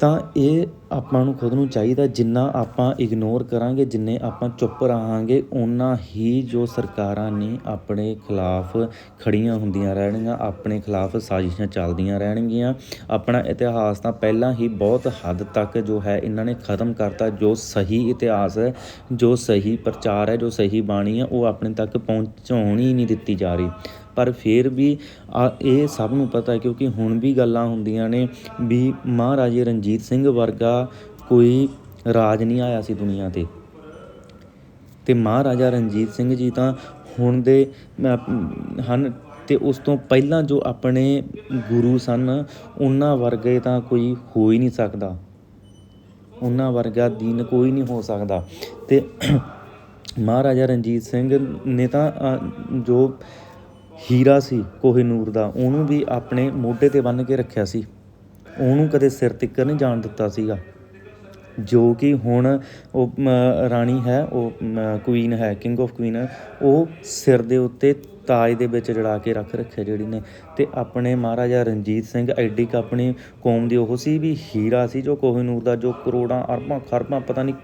ਤਾਂ ਇਹ ਆਪਾਂ ਨੂੰ ਖੁਦ ਨੂੰ ਚਾਹੀਦਾ ਜਿੰਨਾ ਆਪਾਂ ਇਗਨੋਰ ਕਰਾਂਗੇ, ਜਿੰਨੇ ਆਪਾਂ ਚੁੱਪ ਰਹਾਂਗੇ ਉਨਾ ਹੀ ਜੋ ਸਰਕਾਰਾਂ ਨੇ ਆਪਣੇ ਖਿਲਾਫ ਖੜੀਆਂ ਹੁੰਦੀਆਂ ਰਹਿਣਗੀਆਂ, ਆਪਣੇ ਖਿਲਾਫ ਸਾਜ਼ਿਸ਼ਾਂ ਚੱਲਦੀਆਂ ਰਹਿਣਗੀਆਂ। ਆਪਣਾ ਇਤਿਹਾਸ ਤਾਂ ਪਹਿਲਾਂ ਹੀ ਬਹੁਤ ਹੱਦ ਤੱਕ ਜੋ ਹੈ ਇਹਨਾਂ ਨੇ ਖਤਮ ਕਰਤਾ। ਜੋ ਸਹੀ ਇਤਿਹਾਸ ਹੈ, ਜੋ ਸਹੀ ਪ੍ਰਚਾਰ ਹੈ, ਜੋ ਸਹੀ ਬਾਣੀ ਹੈ, ਉਹ ਆਪਣੇ ਤੱਕ ਪਹੁੰਚਾਉਣੀ ਨਹੀਂ ਦਿੱਤੀ ਜਾ ਰਹੀ। ਪਰ ਫਿਰ ਵੀ ਇਹ ਸਭ ਨੂੰ ਪਤਾ ਕਿਉਂਕਿ ਹੁਣ ਵੀ ਗੱਲਾਂ ਹੁੰਦੀਆਂ ਨੇ ਵੀ ਮਹਾਰਾਜੇ ਰਣਜੀਤ ਸਿੰਘ ਵਰਗਾ ਕੋਈ ਰਾਜ ਨਹੀਂ ਆਇਆ ਸੀ ਦੁਨੀਆ ਤੇ। ਤੇ ਮਹਾਰਾਜਾ ਰਣਜੀਤ ਸਿੰਘ ਜੀ ਤਾਂ ਹੁਣ ਦੇ ਹਨ, ਤੇ ਉਸ ਤੋਂ ਪਹਿਲਾਂ ਜੋ ਆਪਣੇ ਗੁਰੂ ਸਨ, ਉਹਨਾਂ ਵਰਗੇ ਤਾਂ ਕੋਈ ਹੋ ਹੀ ਨਹੀਂ ਸਕਦਾ। ਉਹਨਾਂ ਵਰਗਾ ਦੀਨ ਕੋਈ ਨਹੀਂ ਹੋ ਸਕਦਾ। ਤੇ ਮਹਾਰਾਜਾ ਰਣਜੀਤ ਸਿੰਘ ਨੇ ਤਾਂ ਜੋ ਹੀਰਾ ਸੀ ਕੋਹੀਨੂਰ ਦਾ। ਉਹਨੂੰ ਵੀ ਆਪਣੇ ਮੋਢੇ ਤੇ ਬੰਨ੍ਹ ਕੇ ਰੱਖਿਆ ਸੀ। ਉਹਨੂੰ ਕਦੇ ਸਿਰ ਤਿੱਕਰ ਨਹੀਂ ਜਾਣ ਦਿੱਤਾ ਸੀਗਾ। ਜੋ ਕਿ ਹੁਣ ਉਹ ਰਾਣੀ ਹੈ, ਉਹ ਕੁਈਨ ਹੈ ਕਿੰਗ ਆਫ ਕੁਈਨ ਉਹ ਸਿਰ ਦੇ ਉੱਤੇ ਤਾਜ ਦੇ ਵਿੱਚ ਜੜਾ ਕੇ ਰੱਖ ਰੱਖਿਆ ਜਿਹੜੀ ਨੇ। ਤੇ ਆਪਣੇ ਮਹਾਰਾਜਾ ਰਣਜੀਤ ਸਿੰਘ ਐਡੀ ਕ ਆਪਣੀ ਕੌਮ ਦੀ ਉਹ ਸੀ ਵੀ ਹੀਰਾ ਸੀ ਜੋ ਕੋਹਿਨੂਰ ਦਾ, ਜੋ ਕਰੋੜਾਂ, ਅਰਬਾਂ, ਖਰਬਾਂ, ਪਤਾ ਨਹੀਂ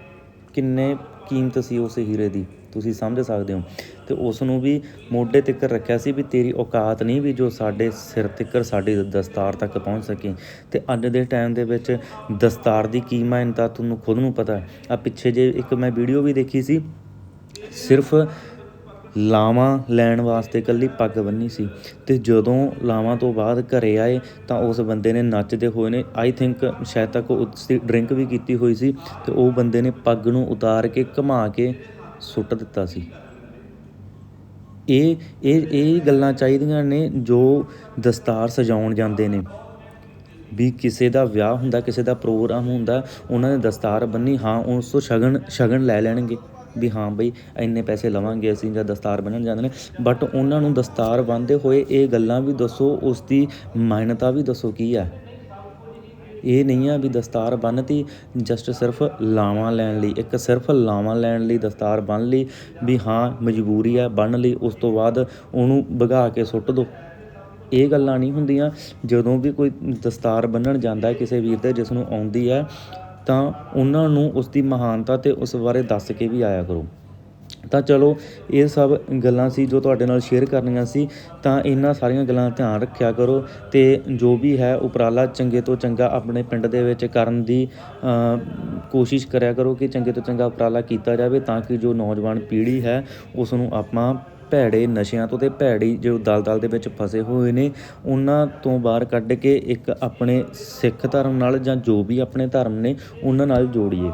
ਕਿੰਨੇ ਕੀਮਤ ਸੀ ਉਸ ਹੀਰੇ ਦੀ। ਤੁਸੀਂ ਸਮਝ ਸਕਦੇ ਹੋ। ਤੇ ਉਸ ਨੂੰ ਵੀ ਮੋਢੇ ਤਿੱਕਰ ਰੱਖਿਆ ਸੀ ਵੀ ਤੇਰੀ ਔਕਾਤ ਨਹੀਂ ਵੀ ਜੋ ਸਾਡੇ ਸਿਰ ਤਿੱਕਰ ਸਾਡੀ ਦਸਤਾਰ ਤੱਕ ਪਹੁੰਚ ਸਕੇ। ਤੇ ਅੱਜ ਦੇ ਟਾਈਮ ਦੇ ਵਿੱਚ ਦਸਤਾਰ ਦੀ ਕੀ ਮਾਇਨਤਾ ਤੁਹਾਨੂੰ ਖੁਦ ਨੂੰ ਪਤਾ ਆ ਪਿੱਛੇ ਜੇ ਇੱਕ ਮੈਂ ਵੀਡੀਓ ਵੀ ਦੇਖੀ ਸੀ, ਸਿਰਫ ਲਾਵਾਂ ਲੈਣ ਵਾਸਤੇ ਇਕੱਲੀ ਪੱਗ ਬੰਨੀ ਸੀ। ਤੇ ਜਦੋਂ ਲਾਵਾਂ ਤੋਂ ਬਾਅਦ ਘਰੇ ਆਏ ਤਾਂ ਉਸ ਬੰਦੇ ਨੇ ਨੱਚਦੇ ਹੋਏ ਨੇ ਆਈ ਥਿੰਕ ਸ਼ਾਇਦ ਤੱਕ ਉਸ ਦੀ ਡਰਿੰਕ ਵੀ ਕੀਤੀ ਹੋਈ ਸੀ, ਤੇ ਉਹ ਬੰਦੇ ਨੇ ਪੱਗ ਨੂੰ ਉਤਾਰ ਕੇ ਘੁਮਾ ਕੇ ਸੁੱਟ ਦਿੱਤਾ ਸੀ। ਇਹ ਇਹ ਇਹ ਗੱਲਾਂ ਚਾਹੀਦੀਆਂ ਨੇ ਜੋ ਦਸਤਾਰ ਸਜਾਉਣ ਜਾਂਦੇ ਨੇ। ਵੀ ਕਿਸੇ ਦਾ ਵਿਆਹ ਹੁੰਦਾ, ਕਿਸੇ ਦਾ ਪ੍ਰੋਗਰਾਮ ਹੁੰਦਾ, ਉਹਨਾਂ ਨੇ ਦਸਤਾਰ ਬੰਨੀ, ਹਾਂ ਉਸ ਤੋਂ ਸ਼ਗਨ ਸ਼ਗਨ ਲੈ ਲੈਣਗੇ। ਵੀ ਹਾਂ ਬਈ, ਇੰਨੇ ਪੈਸੇ ਲਵਾਂਗੇ ਅਸੀਂ ਜਾਂ ਦਸਤਾਰ ਬੰਨਣ ਜਾਂਦੇ ਨੇ। ਬਟ ਉਹਨਾਂ ਨੂੰ ਦਸਤਾਰ ਬੰਨਦੇ ਹੋਏ ਇਹ ਗੱਲਾਂ ਵੀ ਦੱਸੋ ਉਸ ਦੀ ਮਾਇਨਤਾ ਵੀ ਦੱਸੋ ਕੀ ਹੈ। ਇਹ ਨਹੀਂ ਆ ਵੀ ਦਸਤਾਰ ਬੰਨ੍ਹਤੀ ਜਸਟ ਸਿਰਫ ਲਾਵਾਂ ਲੈਣ ਲਈ, ਇੱਕ ਸਿਰਫ ਲਾਵਾਂ ਲੈਣ ਲਈ ਦਸਤਾਰ ਬੰਨ ਲਈ ਵੀ ਹਾਂ, ਮਜਬੂਰੀ ਆ ਬੰਨ੍ਹ ਲਈ, ਉਸ ਤੋਂ ਬਾਅਦ ਉਹਨੂੰ ਭਗਾ ਕੇ ਸੁੱਟ ਦੋ। ਇਹ ਗੱਲਾਂ ਨਹੀਂ ਹੁੰਦੀਆਂ, ਜਦੋਂ ਵੀ ਕੋਈ ਦਸਤਾਰ ਬੰਨਣ ਜਾਂਦਾ ਕਿਸੇ ਵੀਰ ਦੇ ਜਿਸ ਨੂੰ ਆਉਂਦੀ ਹੈ, ਤਾਂ ਉਹਨਾਂ ਨੂੰ ਉਸ ਦੀ ਮਹਾਨਤਾ ਤੇ ਉਸ ਬਾਰੇ ਦੱਸ ਕੇ ਵੀ ਆਇਆ ਕਰੋ। ਤਾਂ ਚਲੋ, ਇਹ ਸਭ ਗੱਲਾਂ ਸੀ ਜੋ ਤੁਹਾਡੇ ਨਾਲ ਸ਼ੇਅਰ ਕਰਨੀਆਂ ਸੀ, ਤਾਂ ਇਹਨਾਂ ਸਾਰੀਆਂ ਗੱਲਾਂ ਧਿਆਨ ਰੱਖਿਆ ਕਰੋ ਤੇ ਜੋ ਵੀ ਹੈ ਉਪਰਾਲਾ ਚੰਗੇ ਤੋਂ ਚੰਗਾ ਆਪਣੇ ਪਿੰਡ ਦੇ ਵਿੱਚ ਕਰਨ ਦੀ ਕੋਸ਼ਿਸ਼ ਕਰਿਆ ਕਰੋ ਕਿ ਚੰਗੇ ਤੋਂ ਚੰਗਾ ਉਪਰਾਲਾ ਕੀਤਾ ਜਾਵੇ ਤਾਂ ਕਿ ਜੋ ਨੌਜਵਾਨ ਪੀੜ੍ਹੀ ਹੈ ਉਸ ਨੂੰ ਆਪਾਂ ਭੈੜੇ ਨਸ਼ਿਆਂ ਤੋਂ ਤੇ ਭੈੜੀ ਜੋ ਦਲਦਲ ਦੇ ਵਿੱਚ ਫਸੇ ਹੋਏ ਨੇ, ਉਹਨਾਂ ਤੋਂ ਬਾਹਰ ਕੱਢ ਕੇ ਇੱਕ ਆਪਣੇ ਸਿੱਖ ਧਰਮ ਨਾਲ ਜਾਂ ਜੋ ਵੀ ਆਪਣੇ ਧਰਮ ਨੇ, ਉਹਨਾਂ ਨਾਲ ਜੋੜੀਏ।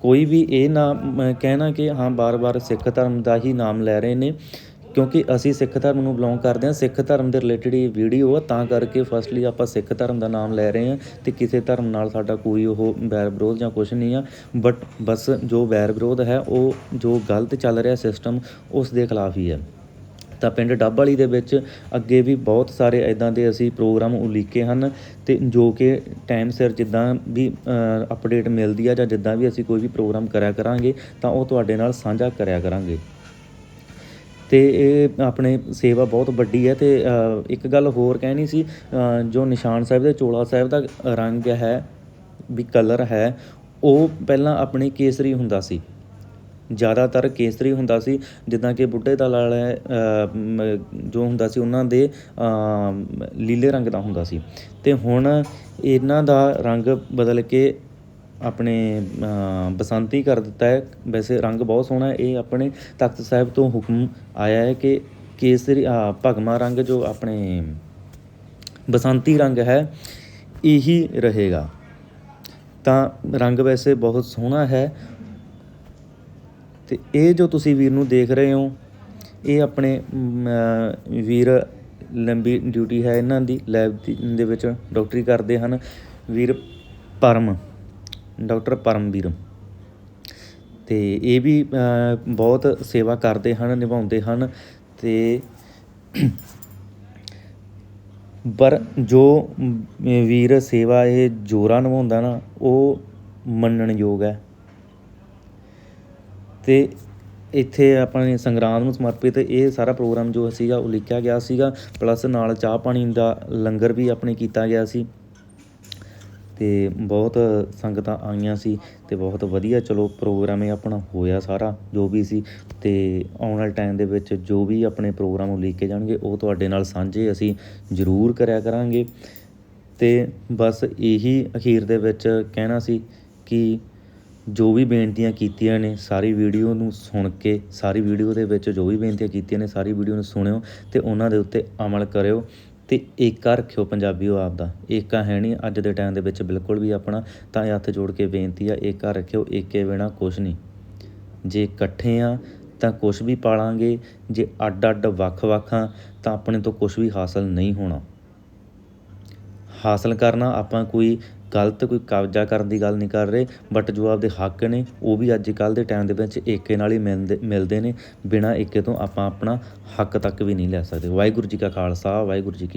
ਕੋਈ ਵੀ ਇਹ ਨਾ ਕਹਿਣਾ ਕਿ ਹਾਂ, ਬਾਰ-ਬਾਰ ਸਿੱਖ ਧਰਮ ਦਾ ਹੀ ਨਾਮ ਲੈ ਰਹੇ ਨੇ, ਕਿਉਂਕਿ ਅਸੀਂ ਸਿੱਖ ਧਰਮ ਨੂੰ ਬਿਲੋਂਗ ਕਰਦੇ ਹਾਂ, ਸਿੱਖ ਧਰਮ ਦੇ ਰਿਲੇਟਡ ਇਹ ਵੀਡੀਓ ਆ, ਤਾਂ ਕਰਕੇ ਫਸਟਲੀ ਆਪਾਂ ਸਿੱਖ ਧਰਮ ਦਾ ਨਾਮ ਲੈ ਰਹੇ ਹਾਂ ਤੇ ਕਿਸੇ ਧਰਮ ਨਾਲ ਸਾਡਾ ਕੋਈ ਉਹ ਵੈਰ ਵਿਰੋਧ ਜਾਂ ਕੁਝ ਨਹੀਂ ਆ ਬਟ ਬਸ ਜੋ ਵੈਰ ਵਿਰੋਧ ਹੈ, ਉਹ ਜੋ ਗਲਤ ਚੱਲ ਰਿਹਾ ਸਿਸਟਮ ਉਸ ਦੇ ਖਿਲਾਫ ਹੀ ਹੈ ਤਾਂ ਪਿੰਡ ਡੱਬ ਵਾਲੀ ਦੇ ਵਿੱਚ ਅੱਗੇ ਵੀ ਬਹੁਤ ਸਾਰੇ ਇੱਦਾਂ ਦੇ ਅਸੀਂ ਪ੍ਰੋਗਰਾਮ ਉਲੀਕੇ ਹਨ ਅਤੇ ਜੋ ਕਿ ਟਾਈਮ ਸਿਰ ਜਿੱਦਾਂ ਵੀ ਅਪਡੇਟ ਮਿਲਦੀ ਆ ਜਾਂ ਜਿੱਦਾਂ ਵੀ ਅਸੀਂ ਕੋਈ ਵੀ ਪ੍ਰੋਗਰਾਮ ਕਰਿਆ ਕਰਾਂਗੇ, ਤਾਂ ਉਹ ਤੁਹਾਡੇ ਨਾਲ ਸਾਂਝਾ ਕਰਿਆ ਕਰਾਂਗੇ। ਤੇ ਇਹ ਆਪਣੇ ਸੇਵਾ ਬਹੁਤ ਵੱਡੀ ਹੈ ਤੇ ਇੱਕ ਗੱਲ ਹੋਰ ਕਹਿਣੀ ਸੀ ਜੋ ਨਿਸ਼ਾਨ ਸਾਹਿਬ ਦੇ ਚੋਲਾ ਸਾਹਿਬ ਦਾ ਰੰਗ ਹੈ, ਵੀ ਕਲਰ ਹੈ, ਉਹ ਪਹਿਲਾਂ ਆਪਣੇ ਕੇਸਰੀ ਹੁੰਦਾ ਸੀ। ਜ਼ਿਆਦਾਤਰ ਕੇਸਰੀ ਹੁੰਦਾ ਸੀ ਜਿੱਦਾਂ ਕਿ ਬੁੱਢੇ ਦਾ ਲਾਲ ਜੋ ਹੁੰਦਾ ਸੀ ਉਹਨਾਂ ਦੇ ਲੀਲੇ ਰੰਗ ਦਾ ਹੁੰਦਾ ਸੀ। ਅਤੇ ਹੁਣ ਇਹਨਾਂ ਦਾ ਰੰਗ ਬਦਲ ਕੇ ਆਪਣੇ ਬਸੰਤੀ ਕਰ ਦਿੱਤਾ ਹੈ। ਵੈਸੇ ਰੰਗ ਬਹੁਤ ਸੋਹਣਾ ਇਹ ਆਪਣੇ ਤਖਤ ਸਾਹਿਬ ਤੋਂ ਹੁਕਮ ਆਇਆ ਹੈ ਕਿ ਕੇਸਰੀ ਅ, ਭਗਮਾ ਰੰਗ ਜੋ ਆਪਣੇ ਬਸੰਤੀ ਰੰਗ ਹੈ ਇਹੀ ਰਹੇਗਾ। ਤਾਂ ਰੰਗ ਵੈਸੇ ਬਹੁਤ ਸੋਹਣਾ ਹੈ। ਤੇ ਇਹ ਜੋ ਤੁਸੀਂ ਵੀਰ ਨੂੰ ਦੇਖ ਰਹੇ ਹੋ, ਇਹ ਆਪਣੇ ਵੀਰ ਲੰਬੀ ਡਿਊਟੀ ਹੈ ਇਹਨਾਂ ਦੀ, ਲੈਬ ਦੇ ਵਿੱਚ ਡਾਕਟਰੀ ਕਰਦੇ ਹਨ। ਵੀਰ ਪਰਮ, ਡਾਕਟਰ ਪਰਮਵੀਰ ਤੇ ਇਹ ਵੀ ਬਹੁਤ ਸੇਵਾ ਕਰਦੇ ਹਨ, ਨਿਭਾਉਂਦੇ ਹਨ। ਤੇ ਪਰ ਜੋ ਵੀਰ ਸੇਵਾ ਇਹ ਜੋਰਾ ਨਿਭਾਉਂਦਾ ਨਾ, ਉਹ ਮੰਨਣਯੋਗ ਹੈ। ਅਤੇ ਇੱਥੇ ਆਪਣੇ ਸੰਗਰਾਂਦ ਨੂੰ ਸਮਰਪਿਤ ਇਹ ਸਾਰਾ ਪ੍ਰੋਗਰਾਮ ਜੋ ਸੀਗਾ ਉਹ ਲਿਖਿਆ ਗਿਆ ਸੀਗਾ ਪਲੱਸ ਨਾਲ ਚਾਹ ਪਾਣੀ ਦਾ ਲੰਗਰ ਵੀ ਆਪਣੇ ਕੀਤਾ ਗਿਆ ਸੀ। ਅਤੇ ਬਹੁਤ ਸੰਗਤਾਂ ਆਈਆਂ ਸੀ ਅਤੇ ਬਹੁਤ ਵਧੀਆ ਚਲੋ ਪ੍ਰੋਗਰਾਮ ਇਹ ਆਪਣਾ ਹੋਇਆ ਸਾਰਾ, ਜੋ ਵੀ ਸੀ। ਅਤੇ ਆਉਣ ਵਾਲੇ ਟਾਈਮ ਦੇ ਵਿੱਚ ਜੋ ਵੀ ਆਪਣੇ ਪ੍ਰੋਗਰਾਮ ਉਲੀਕੇ ਜਾਣਗੇ, ਉਹ ਤੁਹਾਡੇ ਨਾਲ ਸਾਂਝੇ ਅਸੀਂ ਜ਼ਰੂਰ ਕਰਿਆ ਕਰਾਂਗੇ। ਅਤੇ ਬਸ ਇਹੀ ਅਖੀਰ ਦੇ ਵਿੱਚ ਕਹਿਣਾ ਸੀ ਕਿ ਜੋ ਵੀ ਬੇਨਤੀਆਂ ਕੀਤੀਆਂ ਨੇ, ਸਾਰੀ ਵੀਡੀਓ ਨੂੰ ਸੁਣ ਕੇ, ਸਾਰੀ ਵੀਡੀਓ ਦੇ ਵਿੱਚ ਜੋ ਵੀ ਬੇਨਤੀਆਂ ਕੀਤੀਆਂ ਨੇ, ਸਾਰੀ ਵੀਡੀਓ ਨੂੰ ਸੁਣਿਓ ਤੇ ਉਹਨਾਂ ਦੇ ਉੱਤੇ ਅਮਲ ਕਰਿਓ ਤੇ ਏਕਾ ਰੱਖਿਓ ਪੰਜਾਬੀਓ ਆਪ ਦਾ। ਏਕਾ ਹੈ ਨਹੀਂ, ਅੱਜ ਦੇ ਟਾਈਮ ਦੇ ਵਿੱਚ ਬਿਲਕੁਲ ਵੀ ਆਪਣਾ ਤਾਂ ਇਹ ਹੱਥ ਜੋੜ ਕੇ ਬੇਨਤੀ ਆ, ਏਕਾ ਰੱਖਿਓ, ਏਕੇ ਬਿਨਾ ਕੁਛ ਨਹੀਂ। ਜੇ ਇਕੱਠੇ ਆ, ਤਾਂ ਕੁਛ ਵੀ ਪਾਲਾਂਗੇ, ਜੇ ਅੱਡ ਅੱਡ ਵੱਖ-ਵੱਖ ਆ, ਤਾਂ ਆਪਣੇ ਤੋਂ ਕੁਛ ਵੀ ਹਾਸਲ ਨਹੀਂ ਹੋਣਾ। ਹਾਸਲ ਕਰਨਾ ਆਪਾਂ ਕੋਈ ਗਲਤ ਕੋਈ ਕਬਜ਼ਾ ਕਰਨ ਦੀ ਗੱਲ ਨਹੀਂ ਕਰ ਰਹੇ ਬਟ ਜੋ ਆਪਦੇ ਹੱਕ ਨੇ, ਉਹ ਵੀ ਅੱਜ ਕੱਲ ਦੇ ਟਾਈਮ ਦੇ ਵਿੱਚ ਏਕੇ ਨਾਲ ਹੀ ਮਿਲਦੇ ਮਿਲਦੇ ਨੇ, ਬਿਨਾਂ ਏਕੇ ਤੋਂ ਆਪਾਂ ਆਪਣਾ ਹੱਕ ਤੱਕ ਵੀ ਨਹੀਂ ਲੈ ਸਕਦੇ। ਵਾਹਿਗੁਰੂ ਜੀ ਕਾ ਖਾਲਸਾ, ਵਾਹਿਗੁਰੂ ਜੀ ਕੀ